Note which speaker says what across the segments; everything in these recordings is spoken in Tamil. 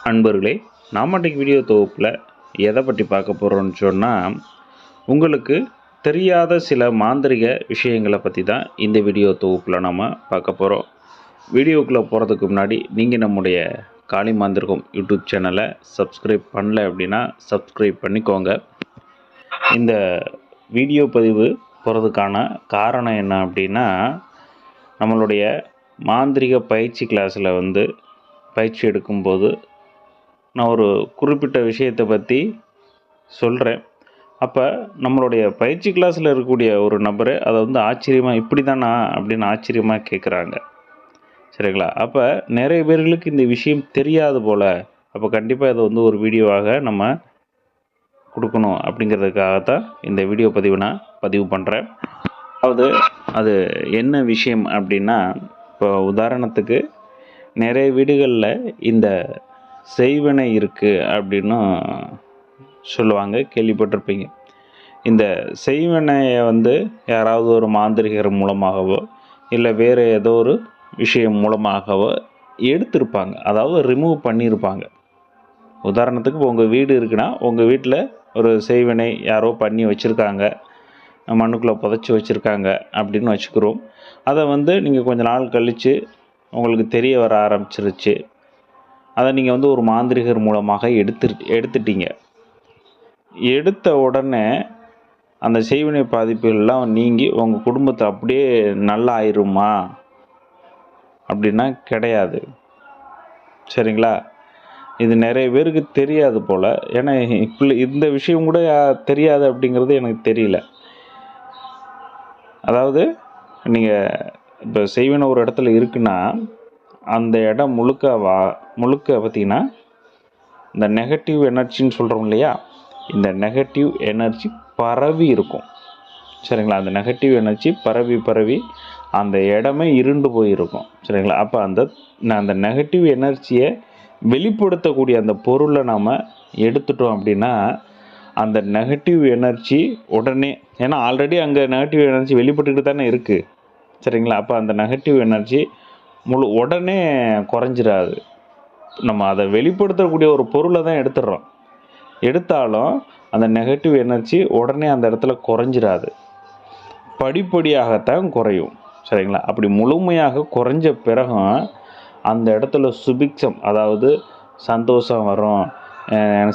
Speaker 1: அன்பர்களே நாம் அன்றைக்கு வீடியோ தொகுப்பில் எதை பற்றி பார்க்க போகிறோன்னு சொன்னால் உங்களுக்கு தெரியாத சில மாந்திரிக விஷயங்களை பற்றி தான் இந்த வீடியோ தொகுப்பில் நம்ம பார்க்க போகிறோம் வீடியோக்குள்ளே போகிறதுக்கு முன்னாடி நீங்கள் நம்முடைய காளி மாந்திரிகம் யூடியூப் சேனலை சப்ஸ்கிரைப் பண்ணல அப்படின்னா சப்ஸ்கிரைப் பண்ணிக்கோங்க. இந்த வீடியோ பதிவு போகிறதுக்கான காரணம் என்ன அப்படின்னா நம்மளுடைய மாந்திரிக பயிற்சி கிளாஸில் வந்து பயிற்சி எடுக்கும்போது நான் ஒரு குறிப்பிட்ட விஷயத்தை பற்றி சொல்கிறேன் அப்போ நம்மளுடைய பயிற்சி கிளாஸில் இருக்கக்கூடிய ஒரு நபர் அதை வந்து ஆச்சரியமாக இப்படி தானா அப்படின்னு ஆச்சரியமாக கேட்குறாங்க சரிங்களா? அப்போ நிறைய பேர்களுக்கு இந்த விஷயம் தெரியாது போல். அப்போ கண்டிப்பாக இதை வந்து ஒரு வீடியோவாக நம்ம கொடுக்கணும் அப்படிங்கிறதுக்காக தான் இந்த வீடியோ பதிவு நான் பதிவு பண்ணுறேன் அதாவது அது என்ன விஷயம் அப்படின்னா இப்போ உதாரணத்துக்கு நிறைய வீடுகளில் இந்த செய்வினை இருக்குது அப்படின்னு சொல்லுவாங்க கேள்விப்பட்டிருப்பீங்க. இந்த செய்வினையை வந்து யாராவது ஒரு மாந்திரிகர் மூலமாகவோ இல்லை வேறு ஏதோ ஒரு விஷயம் மூலமாகவோ எடுத்திருப்பாங்க. அதாவது ரிமூவ் பண்ணியிருப்பாங்க. உதாரணத்துக்கு உங்கள் வீடு இருக்குன்னா உங்கள் வீட்டில் ஒரு செய்வினை யாரோ பண்ணி வச்சுருக்காங்க மண்ணுக்குள்ளே புதைச்சி வச்சுருக்காங்க அப்படின்னு வச்சுக்கிறோம். அதை வந்து நீங்கள் கொஞ்ச நாள் கழித்து உங்களுக்கு தெரிய வர ஆரம்பிச்சிருச்சு. அதை நீங்கள் வந்து ஒரு மாந்திரிகர் மூலமாக எடுத்து எடுத்துட்டீங்க. எடுத்த உடனே அந்த செய்வினை பாதிப்புகள்லாம் நீங்கி உங்கள் குடும்பத்தை அப்படியே நல்லா ஆயிருமா அப்படின்னா கிடையாது. சரிங்களா? இது நிறைய பேருக்கு தெரியாது போல். ஏன்னா இப்போ இந்த விஷயம் கூட தெரியாது அப்படிங்கிறது எனக்கு தெரியல. அதாவது நீங்கள் இப்போ செய்வினை ஒரு இடத்துல இருக்குன்னா அந்த இடம் முழுக்க வா முழுக்க பார்த்தீங்கன்னா இந்த நெகட்டிவ் எனர்ஜின்னு சொல்கிறோம் இல்லையா? இந்த நெகட்டிவ் எனர்ஜி பரவி இருக்கும். சரிங்களா? அந்த நெகட்டிவ் எனர்ஜி பரவி பரவி அந்த இடமே இருண்டு போயிருக்கும். சரிங்களா? அப்போ அந்த நான் அந்த நெகட்டிவ் எனர்ஜியை வெளிப்படுத்தக்கூடிய அந்த பொருளை நாம் எடுத்துட்டோம் அப்படின்னா அந்த நெகட்டிவ் எனர்ஜி உடனே ஏன்னா ஆல்ரெடி அங்கே நெகட்டிவ் எனர்ஜி வெளிப்பட்டுக்கிட்டு தானே இருக்குது சரிங்களா? அப்போ அந்த நெகட்டிவ் எனர்ஜி முழு உடனே குறைஞ்சிடாது நம்ம அதை வெளிப்படுத்தக்கூடிய ஒரு பொருளை தான் எடுத்துடுறோம். எடுத்தாலும் அந்த நெகட்டிவ் எனர்ஜி உடனே அந்த இடத்துல குறைஞ்சிடாது படிப்படியாகத்தான் குறையும். சரிங்களா? அப்படி முழுமையாக குறைஞ்ச பிறகும் அந்த இடத்துல சுபிக்ஷம் அதாவது சந்தோஷம் வரும்.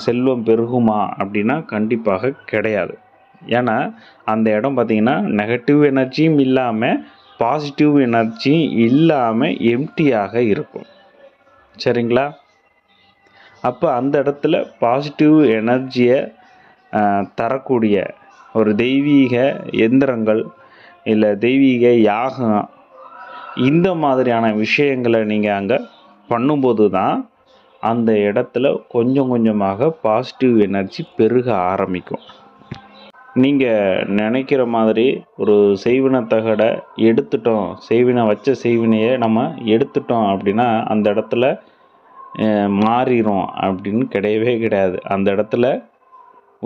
Speaker 1: செல்வம் பெருகுமா அப்படின்னா கண்டிப்பாக கிடையாது. ஏன்னா அந்த இடம் பார்த்திங்கன்னா நெகட்டிவ் எனர்ஜியும் இல்லாமல் பாசிட்டிவ் எனர்ஜி இல்லாமல் எம்டியாக இருக்கும். சரிங்களா? அப்போ அந்த இடத்துல பாசிட்டிவ் எனர்ஜியை தரக்கூடிய ஒரு தெய்வீக எந்திரங்கள் இல்லை தெய்வீக யாகம் இந்த மாதிரியான விஷயங்களை நீங்கள் அங்கே பண்ணும்போது தான் அந்த இடத்துல கொஞ்சம் கொஞ்சமாக பாசிட்டிவ் எனர்ஜி பெருக ஆரம்பிக்கும். நீங்கள் நினைக்கிற மாதிரி ஒரு செய்வினை தகடை எடுத்துட்டோம். செய்வினை வச்ச செய்வினையை நம்ம எடுத்துட்டோம் அப்படின்னா அந்த இடத்துல மாறிடும் அப்படின்னு கிடையவே கிடையாது. அந்த இடத்துல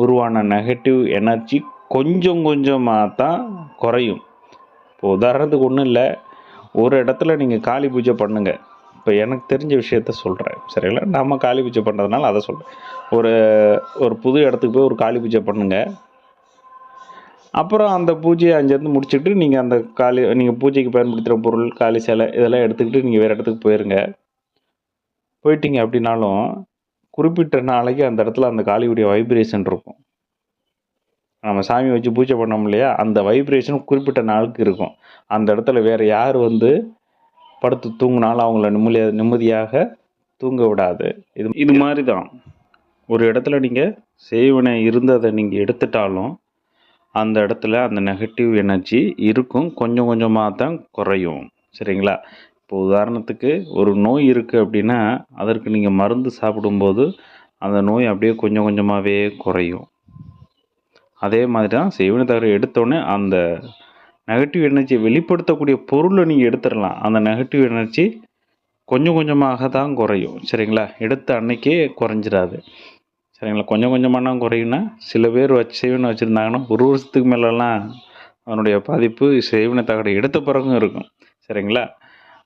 Speaker 1: உருவான நெகட்டிவ் எனர்ஜி கொஞ்சம் கொஞ்சமாக தான் குறையும். இப்போ உதாரணத்துக்கு ஒன்றும் இல்லை. ஒரு இடத்துல நீங்கள் காளி பூஜை பண்ணுங்கள் இப்போ எனக்கு தெரிஞ்ச விஷயத்த சொல்கிறேன் சரிங்களா? நம்ம காளி பூஜை பண்ணுறதுனால அதை சொல்கிறேன் ஒரு ஒரு புது இடத்துக்கு போய் ஒரு காளி பூஜை பண்ணுங்கள் அப்புறம் அந்த பூஜையை அங்கேருந்து முடிச்சுட்டு நீங்கள் அந்த காளி நீங்கள் பூஜைக்கு பயன்படுத்துகிற பொருள் காளி சிலை இதெல்லாம் எடுத்துக்கிட்டு நீங்கள் வேறு இடத்துக்கு போயிருங்க. போயிட்டீங்க அப்படின்னாலும் குறிப்பிட்ட நாளைக்கு அந்த இடத்துல அந்த காளியுடைய வைப்ரேஷன் இருக்கும். நம்ம சாமி வச்சு பூஜை பண்ணோம் இல்லையா? அந்த வைப்ரேஷன் குறிப்பிட்ட நாளுக்கு இருக்கும். அந்த இடத்துல வேறு யார் வந்து படுத்து தூங்கினாலும் அவங்கள நிம்மதியாக நிம்மதியாக தூங்க விடாது. இது இது மாதிரி தான் ஒரு இடத்துல நீங்கள் செய்வனை இருந்ததை நீங்கள் எடுத்துட்டாலும் அந்த இடத்துல அந்த நெகட்டிவ் எனர்ஜி இருக்கும். கொஞ்சம் கொஞ்சமாக தான் குறையும். சரிங்களா? இப்போ உதாரணத்துக்கு ஒரு நோய் இருக்குது அப்படின்னா அதற்கு நீங்கள் மருந்து சாப்பிடும்போது அந்த நோய் அப்படியே கொஞ்சம் கொஞ்சமாகவே குறையும். அதே மாதிரி தான் செய்வன தவிர எடுத்தோடனே அந்த நெகட்டிவ் எனர்ஜியை வெளிப்படுத்தக்கூடிய பொருளை நீங்கள் எடுத்துடலாம். அந்த நெகட்டிவ் எனர்ஜி கொஞ்சம் கொஞ்சமாக தான் குறையும். சரிங்களா? எடுத்த அன்னைக்கே குறைஞ்சிடாது. சரிங்களா? கொஞ்சம் கொஞ்சமான குறையும்னா சில பேர் வச்சு செய்வனை வச்சுருந்தாங்கன்னா ஒரு வருஷத்துக்கு மேலெல்லாம் அதனுடைய பாதிப்பு சேவனை தகடை எடுத்த பிறகும் இருக்கும். சரிங்களா?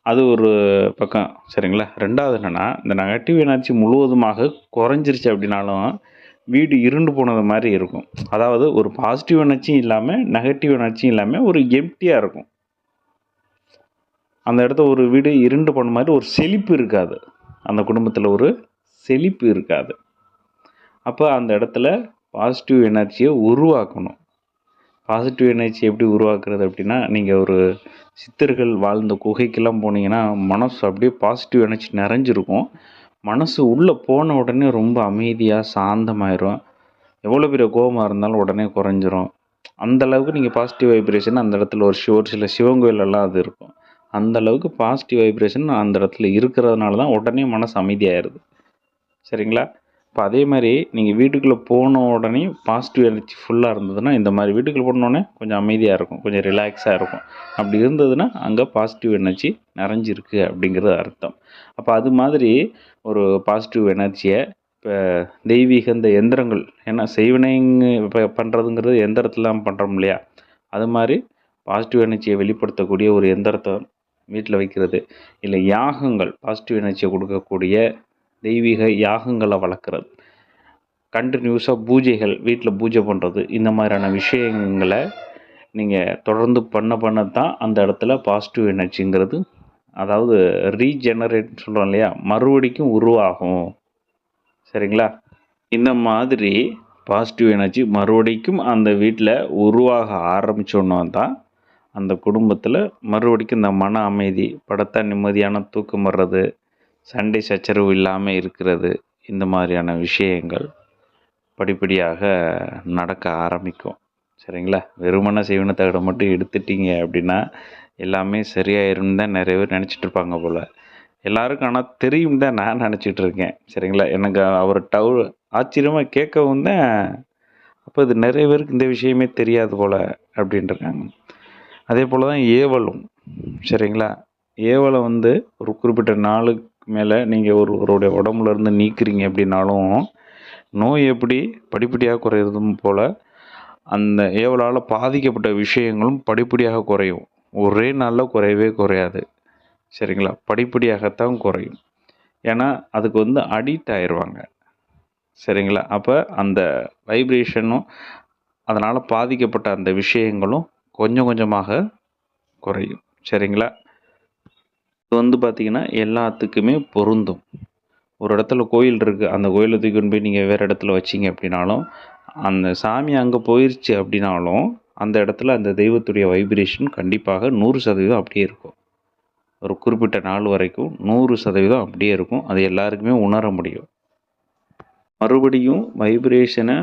Speaker 1: அது ஒரு பக்கம். சரிங்களா? ரெண்டாவது என்னென்னா இந்த நெகட்டிவ் எனர்ஜி முழுவதுமாக குறைஞ்சிருச்சு அப்படின்னாலும் வீடு இருண்டு போனது மாதிரி இருக்கும். அதாவது ஒரு பாசிட்டிவ் எனர்ஜியும் இல்லாமல் நெகட்டிவ் எனர்ஜியும் இல்லாமல் ஒரு எம்டியாக இருக்கும். அந்த இடத்த ஒரு வீடு இருண்டு போன மாதிரி ஒரு செழிப்பு இருக்காது. அந்த குடும்பத்தில் ஒரு செழிப்பு இருக்காது. அப்போ அந்த இடத்துல பாசிட்டிவ் எனர்ஜியை உருவாக்கணும். பாசிட்டிவ் எனர்ஜி எப்படி உருவாக்குறது அப்படின்னா நீங்கள் ஒரு சித்தர்கள் வாழ்ந்த குகைக்கெல்லாம் போனீங்கன்னா மனசு அப்படியே பாசிட்டிவ் எனர்ஜி நிறைஞ்சிருக்கும். மனசு உள்ளே போன உடனே ரொம்ப அமைதியாக சாந்தமாயிரும். எவ்வளோ பெரிய கோபமாக இருந்தாலும் உடனே குறைஞ்சிரும். அந்த அளவுக்கு நீங்கள் பாசிட்டிவ் வைப்ரேஷன் அந்த இடத்துல ஒரு சி- ஒரு சில சிவன் கோயிலெல்லாம் அது இருக்கும். அந்த அளவுக்கு பாசிட்டிவ் வைப்ரேஷன் அந்த இடத்துல இருக்கிறதுனால தான் உடனே மனசு அமைதியாயிருது. சரிங்களா? இப்போ அதே மாதிரி நீங்கள் வீட்டுக்குள்ளே போன உடனே பாசிட்டிவ் எனர்ஜி ஃபுல்லாக இருந்ததுன்னா இந்த மாதிரி வீட்டுக்குள்ளே போனோடனே கொஞ்சம் அமைதியாக இருக்கும் கொஞ்சம் ரிலாக்ஸாக இருக்கும். அப்படி இருந்ததுன்னா அங்கே பாசிட்டிவ் எனர்ஜி நிறைஞ்சிருக்கு அப்படிங்கிறது அர்த்தம். அப்போ அது மாதிரி ஒரு பாசிட்டிவ் எனர்ஜியை இப்போ தெய்வீக இந்த எந்திரங்கள் ஏன்னா செய்வினைங்க இப்போ பண்ணுறதுங்கிறது எந்திரத்துலாம் பண்ணுறோம் இல்லையா? அது மாதிரி பாசிட்டிவ் எனர்ஜியை வெளிப்படுத்தக்கூடிய ஒரு எந்திரத்தை வீட்டில் வைக்கிறது. இல்லை யாகங்கள் பாசிட்டிவ் எனர்ஜியை கொடுக்கக்கூடிய தெய்வீக யாகங்களை வளர்க்குறது. கண்டினியூஸாக பூஜைகள் வீட்டில் பூஜை பண்ணுறது இந்த மாதிரியான விஷயங்களை நீங்கள் தொடர்ந்து பண்ண பண்ண தான் அந்த இடத்துல பாசிட்டிவ் எனர்ஜிங்கிறது அதாவது ரீஜெனரேட் சொல்கிறோம் இல்லையா மறுபடிக்கும் உருவாகும். சரிங்களா? இந்த மாதிரி பாசிட்டிவ் எனர்ஜி மறுபடிக்கும் அந்த வீட்டில் உருவாக ஆரம்பித்தோன்னா தான் அந்த குடும்பத்தில் மறுபடிக்கும் இந்த மன அமைதி படுத்தா நிம்மதியான தூக்கம் வர்றது சண்டை சச்சரவு இல்லாமல் இருக்கிறது இந்த மாதிரியான விஷயங்கள் படிப்படியாக நடக்க ஆரம்பிக்கும். சரிங்களா? வெறுமன செய்வன தகடை மட்டும் எடுத்துட்டீங்க அப்படின்னா எல்லாமே சரியாயிரும் தான் நிறைய பேர் நினச்சிட்டு இருப்பாங்க போல். எல்லாருக்கும் ஆனால் தெரியும் தான் நான் நினச்சிட்டு இருக்கேன். சரிங்களா? எனக்கு அவர் டவு ஆச்சரியமாக கேட்கவும் தான் அப்போ இது நிறைய பேருக்கு இந்த விஷயமே தெரியாது போல் அப்படின்ட்டுருக்காங்க அதே போல் தான் ஏவலும். சரிங்களா? ஏவலை வந்து ஒரு குறிப்பிட்ட நாளுக்கு மேலே நீங்கள் ஒருவருடைய உடம்புல இருந்து நீக்கிறீங்க அப்படின்னாலும் நோய் எப்படி படிப்படியாக குறையிறதும் போல் அந்த ஏவலால் பாதிக்கப்பட்ட விஷயங்களும் படிப்படியாக குறையும். ஒரே நாளில் குறையவே குறையாது. சரிங்களா? படிப்படியாகத்தான் குறையும். ஏன்னா அதுக்கு வந்து அடிக்ட் ஆயிடுவாங்க சரிங்களா? அப்போ அந்த வைப்ரேஷனும் அதனால் பாதிக்கப்பட்ட அந்த விஷயங்களும் கொஞ்சம் கொஞ்சமாக குறையும். சரிங்களா? இது வந்து பார்த்திங்கன்னா எல்லாத்துக்குமே பொருந்தும். ஒரு இடத்துல கோயில் இருக்குது அந்த கோயிலை தூக்கி கொண்டு போய் நீங்கள் வேறு இடத்துல வச்சீங்க அப்படின்னாலும் அந்த சாமி அங்கே போயிடுச்சு அப்படின்னாலும் அந்த இடத்துல அந்த தெய்வத்துடைய வைப்ரேஷன் கண்டிப்பாக நூறு சதவீதம் அப்படியே இருக்கும். ஒரு குறிப்பிட்ட நாள் வரைக்கும் நூறு சதவீதம் அப்படியே இருக்கும். அது எல்லாருக்குமே உணர முடியும். மறுபடியும் வைப்ரேஷனை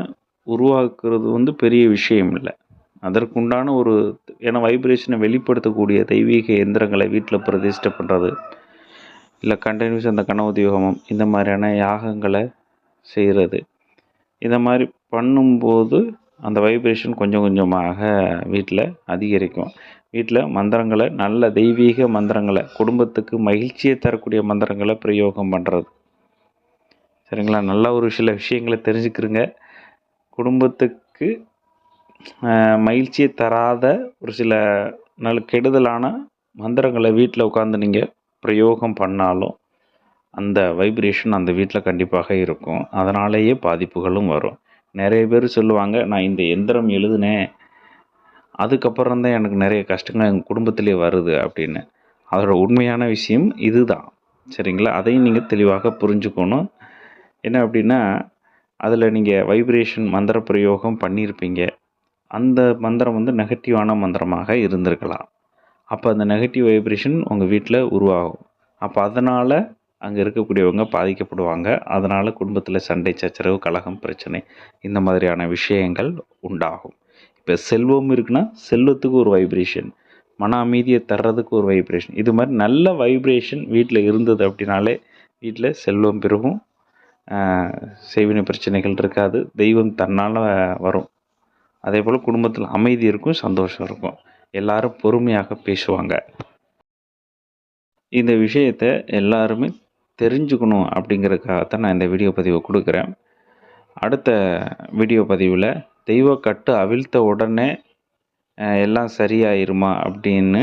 Speaker 1: உருவாக்குறது வந்து பெரிய விஷயம் இல்லை. அதற்குண்டான ஒரு ஏன்னா வைப்ரேஷனை வெளிப்படுத்தக்கூடிய தெய்வீக எந்திரங்களை வீட்டில் பிரதிஷ்டை பண்ணுறது இல்லை கண்டினியூஸ் அந்த கனவு யோகமம் இந்த மாதிரியான யாகங்களை செய்கிறது இந்த மாதிரி பண்ணும்போது அந்த வைப்ரேஷன் கொஞ்சம் கொஞ்சமாக வீட்டில் அதிகரிக்கும். வீட்டில் மந்திரங்களை நல்ல தெய்வீக மந்திரங்களை குடும்பத்துக்கு மகிழ்ச்சியை தரக்கூடிய மந்திரங்களை பிரயோகம் பண்ணுறது சரிங்களா? நல்ல ஒரு சில விஷயங்களை தெரிஞ்சுக்கிறங்க குடும்பத்துக்கு மகிழ்ச்சியை தராத ஒரு சில நல்ல கெடுதலான மந்திரங்களை வீட்டில் உட்காந்து நீங்கள் பிரயோகம் பண்ணாலும் அந்த வைப்ரேஷன் அந்த வீட்டில் கண்டிப்பாக இருக்கும். அதனாலேயே பாதிப்புகளும் வரும். நிறைய பேர் சொல்லுவாங்க நான் இந்த எந்திரம் எழுதுனேன். அதுக்கப்புறம் தான் எனக்கு நிறைய கஷ்டங்கள் எங்கள் குடும்பத்திலே வருது அப்படின்னு. அதோட உண்மையான விஷயம் இதுதான். சரிங்களா? அதையும் நீங்கள் தெளிவாக புரிஞ்சுக்கணும். என்ன அப்படின்னா அதில் நீங்கள் வைப்ரேஷன் மந்திர பிரயோகம் பண்ணியிருப்பீங்க. அந்த மந்திரம் வந்து நெகட்டிவான மந்திரமாக இருந்திருக்கலாம். அப்போ அந்த நெகட்டிவ் வைப்ரேஷன் உங்கள் வீட்டில் உருவாகும். அப்போ அதனால் அங்கே இருக்கக்கூடியவங்க பாதிக்கப்படுவாங்க. அதனால் குடும்பத்தில் சண்டை சச்சரவு கலகம் பிரச்சனை இந்த மாதிரியான விஷயங்கள் உண்டாகும். இப்போ செல்வம் இருக்குன்னா செல்வத்துக்கு ஒரு வைப்ரேஷன் மன அமைதியை தர்றதுக்கு ஒரு வைப்ரேஷன் இது மாதிரி நல்ல வைப்ரேஷன் வீட்டில் இருந்தது அப்படின்னாலே வீட்டில் செல்வம் பெருகும். செய்வினை பிரச்சனைகள் இருக்காது. தெய்வம் தன்னால் வரும். அதே போல் குடும்பத்தில் அமைதி இருக்கும் சந்தோஷம் இருக்கும். எல்லாரும் பொறுமையாக பேசுவாங்க. இந்த விஷயத்தை எல்லாருமே தெரிஞ்சுக்கணும் அப்படிங்கிறதுக்காகத்தான் நான் இந்த வீடியோ பதிவை கொடுக்குறேன். அடுத்த வீடியோ பதிவில் தெய்வக்கட்டு அவிழ்த்த உடனே எல்லாம் சரியாயிருமா அப்படின்னு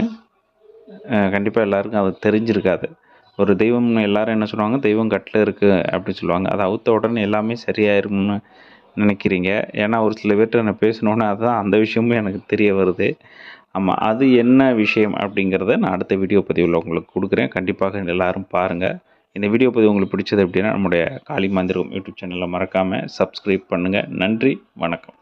Speaker 1: கண்டிப்பாக எல்லாருக்கும் அது தெரிஞ்சிருக்காது. ஒரு தெய்வம்னு எல்லாரும் என்ன சொல்லுவாங்க? தெய்வம் கட்டில் இருக்குது அப்படின்னு சொல்லுவாங்க. அதை அவுத்த உடனே எல்லாமே சரியாயிரும்னு நினைக்கிறீங்க? ஏன்னா ஒரு சில பேர்கிட்ட நான் பேசினோன்னே அதுதான் அந்த விஷயமும் எனக்கு தெரிய வருது. ஆமாம் அது என்ன விஷயம் அப்படிங்கிறத நான் அடுத்த வீடியோ பதிவில் உங்களுக்கு கொடுக்குறேன். கண்டிப்பாக எல்லாரும் பாருங்கள் இந்த வீடியோ பதிவு உங்களுக்கு பிடிச்சது அப்படின்னா நம்முடைய காளி மாந்திரம் யூடியூப் சேனலை மறக்காமல் சப்ஸ்கிரைப் பண்ணுங்கள் நன்றி வணக்கம்.